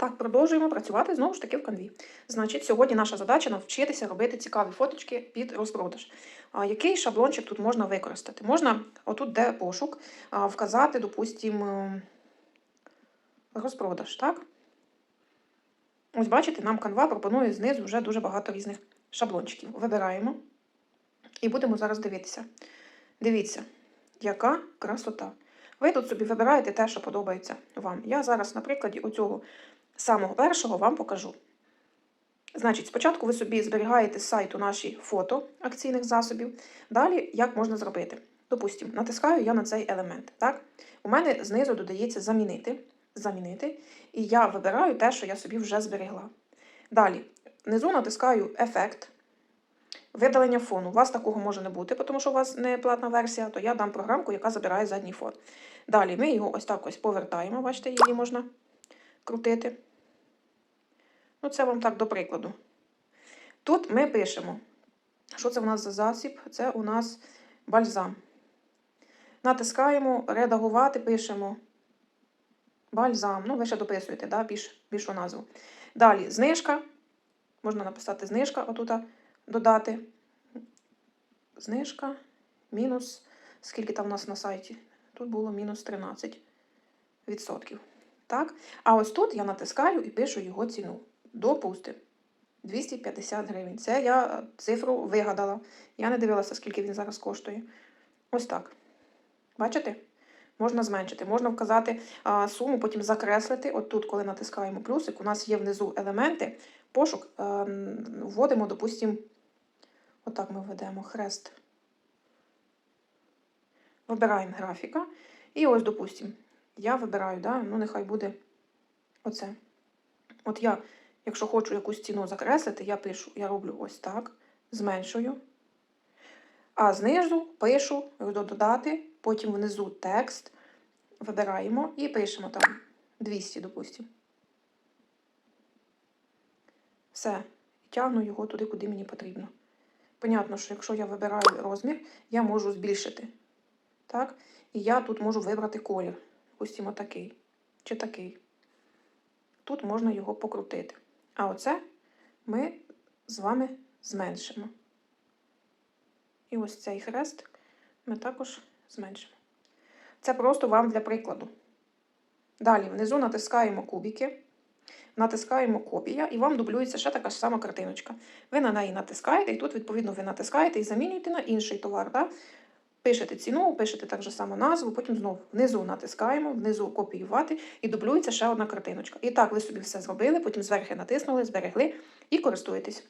Так, продовжуємо працювати знову ж таки в канві. Значить, сьогодні наша задача навчитися робити цікаві фоточки під розпродаж. А, який шаблончик тут можна використати? Можна, отут, де пошук, вказати, допустимо, розпродаж, так? Ось бачите, нам канва пропонує знизу вже дуже багато різних шаблончиків. Вибираємо і будемо зараз дивитися. Дивіться, яка красота. Ви тут собі вибираєте те, що подобається вам. Я зараз на прикладі оцього самого першого вам покажу. Значить, спочатку ви собі зберігаєте з сайту наші фото акційних засобів. Далі, як можна зробити? Допустимо, натискаю я на цей елемент. Так? У мене знизу додається замінити. Замінити. І я вибираю те, що я собі вже зберегла. Далі, внизу натискаю ефект. Видалення фону. У вас такого може не бути, тому що у вас не платна версія, то я дам програмку, яка забирає задній фон. Далі ми його ось так ось повертаємо, бачите, її можна крутити. Ну, це вам так до прикладу. Тут ми пишемо, що це у нас за засіб? Це у нас бальзам. Натискаємо редагувати, пишемо бальзам. Ну, ви ще дописуєте, да, більш, більшу назву. Далі знижка. Можна написати знижка, отут додати. Знижка, мінус. Скільки там у нас на сайті? Тут було мінус 13%. Так? А ось тут я натискаю і пишу його ціну. Допустимо. 250 гривень. Це я цифру вигадала. Я не дивилася, скільки він зараз коштує. Ось так. Бачите? Можна зменшити. Можна вказати а, суму, потім закреслити. От тут, коли натискаємо плюсик, у нас є внизу елементи. Пошук а, вводимо, допустимо, отак ми введемо хрест. Вибираємо графіка. І ось, допустимо, я вибираю, да, ну нехай буде оце. От я, якщо хочу якусь ціну закреслити, я пишу, я роблю ось так, зменшую. А знизу пишу, додати, потім внизу текст. Вибираємо і пишемо там 200, допустимо. Все. Тягну його туди, куди мені потрібно. Понятно, що якщо я вибираю розмір, я можу збільшити. Так? І я тут можу вибрати колір. Допустимо, такий чи такий. Тут можна його покрутити. А оце ми з вами зменшимо. І ось цей хрест ми також зменшимо. Це просто вам для прикладу. Далі внизу натискаємо кубики, натискаємо копія, і вам дублюється ще така ж сама картиночка. Ви на неї натискаєте, і тут, відповідно, ви натискаєте і замінюєте на інший товар. Да? Пишете ціну, пишете так же само назву, потім знову внизу натискаємо, внизу копіювати і дублюється ще одна картиночка. І так ви собі все зробили, потім зверху натиснули, зберегли і користуєтесь.